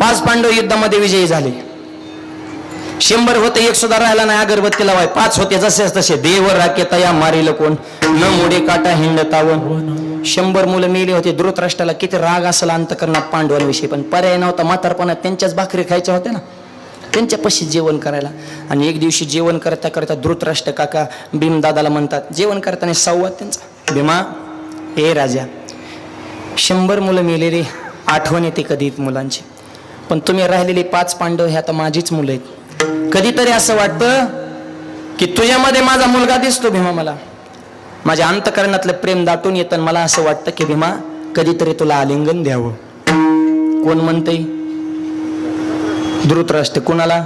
पाच पांडव युद्धामध्ये विजयी झाले. शंभर होते एक सुद्धा राहिला नाही अगरबत्ती लावाय पाच होते जसे तसे. देव राकेता या मारिल कोण? न मोडे काटा हिंड तावण शंभर मुलं मेली होती धृतराष्ट्राला किती राग असला अंतकरणात पांडवांविषयी. पण पर्याय नव्हता म्हातारपणात त्यांच्याच भाकरी खायच्या होत्या ना. त्यांच्यापाशी जेवण करायला. आणि एक दिवशी जेवण करता करता धृतराष्ट्र काका भीमदादाला म्हणतात जेवण करताना संवाद त्यांचा. भीमा हे राजा शंभर मुलं मेलेली आठवण येते कधी मुलांची. पण तुम्ही राहिलेली पाच पांडव हे आता माझीच मुलं आहेत. कधीतरी असं वाटतं की तुझ्यामध्ये माझा मुलगा दिसतो भीमा मला. माझ्या अंतकरणातलं प्रेम दाटून येतं मला असं वाटतं की भीमा कधीतरी तुला आलिंगन द्यावं. कोण म्हणते धृतराष्ट्र कुणाला?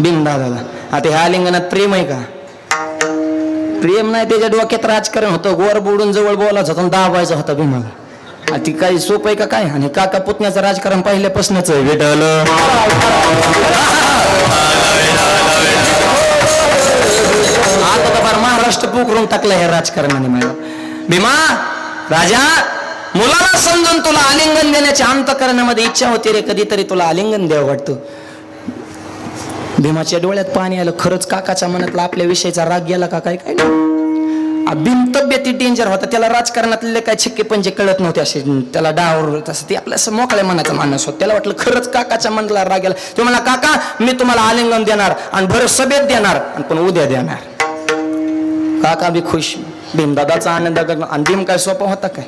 बिनदादाला आता ह्या आलिंगनात प्रेम आहे का? प्रेम नाही त्याच्या डोक्यात राजकारण होतं. गोर बोडून जवळ बोलायचं होतं आणि दाबायचं होतं भीमाला. ती काही सोप आहे का काय? आणि काका पुतण्याचं राजकारण पहिल्यापासूनच आहे. विठल आता तर फार महाराष्ट्र पोखरून टाकलं हे राजकारणाने मला. भीमा राजा मुलाला समजून तुला आलिंगन देण्याच्या अंतकरणामध्ये इच्छा होती रे कधीतरी तुला आलिंगन द्यावं वाटतं. भीमाच्या डोळ्यात पाणी आलं खरंच काकाच्या मनातला आपल्या विषयीचा राग गेला का काय? काय नाही. आ, भीम तब्येती डेंजर होता. त्याला राजकारणातले काय पण पंचे कळत नव्हते असे त्याला डावर तसं ते आपल्या असं मोकळ्या मनाचा माणूस होता. त्याला वाटलं खरंच काकाच्या मनाला राग गेला तो म्हणला काका मी तुम्हाला आलिंगन देणार आणि भर सभेत देणार आणि पण उद्या देणार. काका बी खुश. भीमदादाचा आनंद करणार आणि भीम काय सोपा होता काय?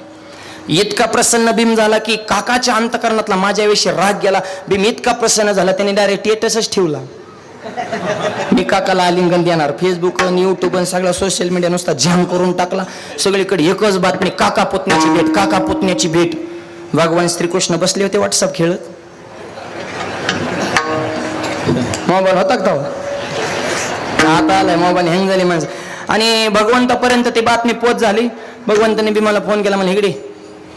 इतका प्रसन्न भीम झाला की काकाच्या अंतकरणातला माझ्याविषयी राग गेला. भीम इतका प्रसन्न झाला त्याने डायरेक्ट स्टेटसच ठेवला. मी काकाला आलिंगन देणार. फेसबुक आणि युट्यूब आणि सगळा सोशल मीडिया नुसता जाम करून टाकला. सगळीकडे एकच बातमी काका पुतण्याची भेट काका पुतण्याची भेट. भगवान श्रीकृष्ण बसले होते व्हॉट्सअप खेळत. मोबाईल होता का आता आलाय मोबाईल हँग झाली माणसं. आणि भगवंतापर्यंत ती बातमी पोच झाली. भगवंताने बी मला फोन केला म्हणजे इकडे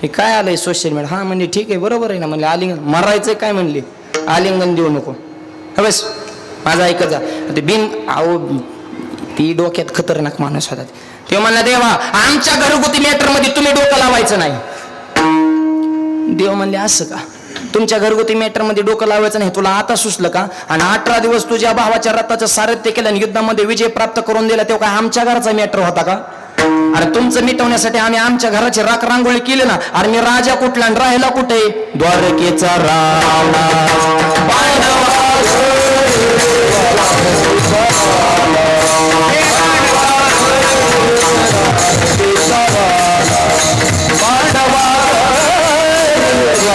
हे काय आलंय सोशल मीडिया हा म्हणजे ठीक आहे बरोबर आहे ना. म्हणले आलिंगन मरायचंय काय? म्हणले आलिंगन देऊ नको. बस माझा ऐकत जा. ते बिन आहो ती डोक्यात खतरनाक माणूस होतात ते म्हणला देवा आमच्या घरगुती मॅटरमध्ये तुम्ही डोकं लावायचं नाही. देव म्हणले असं का? तुमच्या घरगुती मॅटरमध्ये डोकं लावायचं नाही तुला आता सुचलं का? आणि अठरा दिवस तुझ्या भावाच्या रथाचं सारथ्य केलं आणि युद्धामध्ये विजय प्राप्त करून दिला तेव्हा काय आमच्या घराचा मॅटर होता का? अरे तुमचं मिटवण्यासाठी आम्ही आमच्या घराची राख रांगोळी केली ना. अरे मी राजा कुठला आणि राहिला कुठे? द्वारकेचा रावणा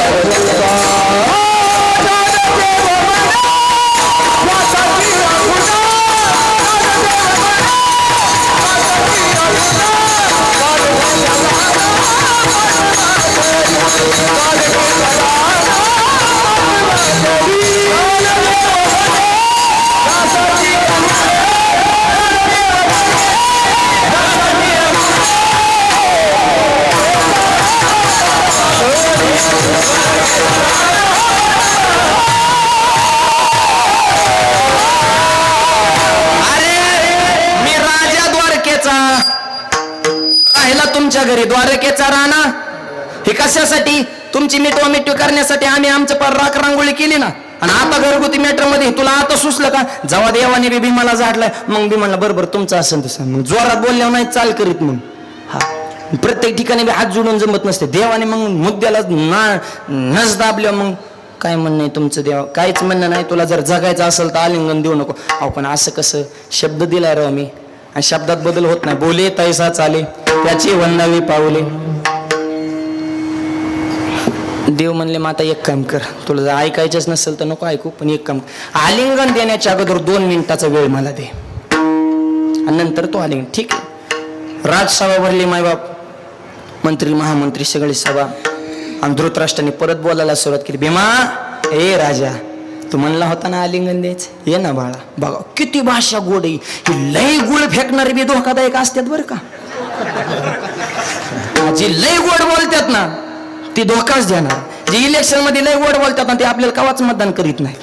감사합니다. तुमच्या घरी द्वारकेचा राणा? हे कशासाठी? तुमची मिटवा मिटवी करण्यासाठी आम्ही आमचं पर राख रांगोळी केली ना? आणि आता घरगुती मॅटरमध्ये तुला आता सुचलं का? जेव्हा देवाने बी भीमाला झाडलाय. मग बी म्हणला बरोबर तुमचं असेल तसं. मग जोरात बोलल्यावर नाही चाल करीत मग. हा. प्रत्येक ठिकाणी बी हात जोडून जमत नसते. देवाने मग मुद्द्याला ना नस दाबल्या मग काय म्हणणं तुमचं देवा? काहीच म्हणणं नाही. तुला जर जगायचं असेल तर आलिंगन देऊ नको. अहो पण असं कसं? शब्द दिलाय राव मी. आणि शब्दात बदल होत नाही. बोले तैसा चाले. त्याची वंदावी पावले देव म्हणले माता एक काम कर. तुला जर ऐकायचंच नसेल तर नको ऐकू पण एक काम आलिंगन देण्याच्या अगोदर दोन मिनिटाचा वेळ मला दे. आणि नंतर तो आलिंगन ठीक राजसभा भरली मायबाप मंत्री महामंत्री सगळी सभा. आणि धृतराष्ट्राने परत बोलायला सुरुवात केली भीमा ए राजा तू म्हणला होता ना आलिंगन द्यायचं? ये ना बाळा बघा किती भाषा गोड आहे. ही लय गुळ फेकणारी बी धोकादायक असतात बरं का. जी लय गोड बोलतात ना ती धोकाच देणार. जे इलेक्शनमध्ये लय गोड बोलतात ना ते आपल्याला कवाच मतदान करीत नाही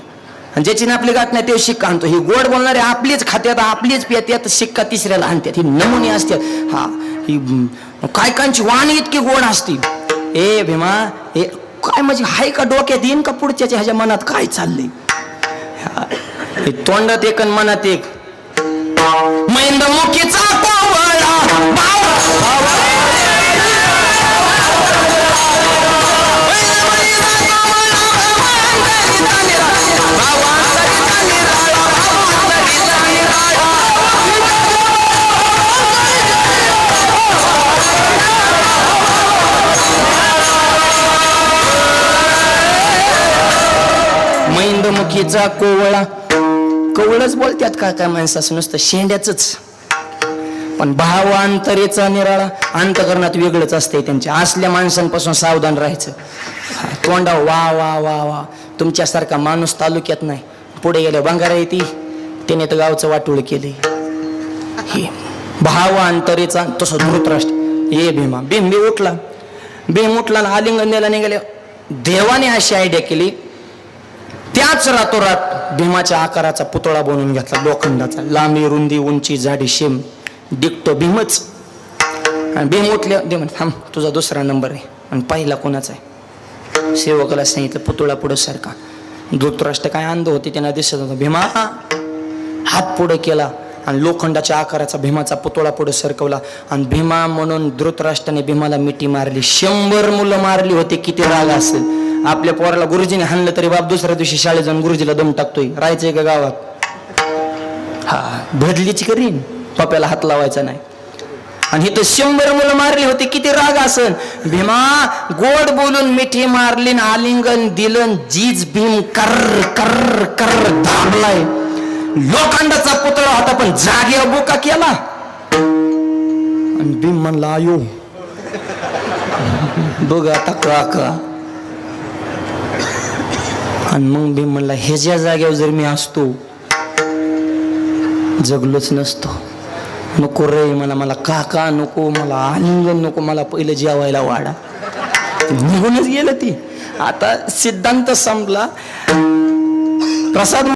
आणि ज्याची ना आपली गाठ नाही ते शिक्का आणतो. ही गोड बोलणारे आपलीच खात्यात आपलीच पियात शिक्का तिसऱ्याला आणतात. ही नमुने असतात. हा ही काय कांची वाणी इतकी गोड असती. ए भीमा ए काय म्हणजे हाय का डोक्यात? येईन का पुढच्याच्या ह्याच्या मनात? काय चाललंय? हा, तोंडात एक आणि मनात एक. मैंदमुखीचा मुखीचा मैंदमुखीचा कोवळा. कवळच बोलतात का काय माणसाचं नुसतं शेंड्याच पण भावांतरेचा निराळा अंतकरणात वेगळंच असते त्यांच्या. असल्या माणसांपासून सावधान राहायचं. तोंडा वा वा वा वा. तुमच्यासारखा माणूस तालुक्यात नाही. पुढे गेल्या बंगारा येते त्याने तर गावचं वाटोळ केले हे भावांतरेचा तसं धृतराष्ट्र. ये भीमा. भीम बी उठला. भीम उठला आलिंगन द्यायला निघाले देवाने अशी आयडिया केली. त्याच रातोरात भीमाच्या आकाराचा पुतळा बनवून घेतला. लोखंडाचा. लांबी रुंदी उंची जाडी शेम. डिक्टो भीमच. आणि भीम उठल्या दे म्हण थांब तुझा दुसरा नंबर आहे. आणि पहिला कोणाचा आहे? सेवकाला सांगितलं पुतळा पुढं सारखा धृतराष्ट्र काय अंध होते त्यांना दिसत होता. भीमा हात पुढे केला आणि लोखंडाच्या आकाराचा भीमाचा पुतळा पुढे सरकवला. आणि भीमा म्हणून धृतराष्ट्राने भीमाला मिठी मारली. शंभर मुलं मारली होती किती राग असेल. आपल्या पोराला गुरुजीने हाणलं तरी बाप दुसऱ्या दिवशी शाळेत जाऊन गुरुजीला दम टाकतोय. राहायचंय का गावात? हा भदलीची करीन. पप्याला हात लावायचा नाही. आणि इथं शंभर मुलं मारली होती किती राग असन. भीमा गोड बोलून मिठी मारली आलिंगन दिलन जीज भीम कर कर कर धाबलाय लोखंडाचा पुतळा होता पण जागे बोका केला. आणि भीम म्हणला आयो. बघ आता का का आणि मग भीम म्हणला ह्याच्या जागेवर जर मी असतो जगलोच नसतो. नको रे मला मला काका नको मला आलिंगन नको मला पहिलं जेवायला वाडा निघूनच गेलं ती. आता सिद्धांत संपला. प्रसाद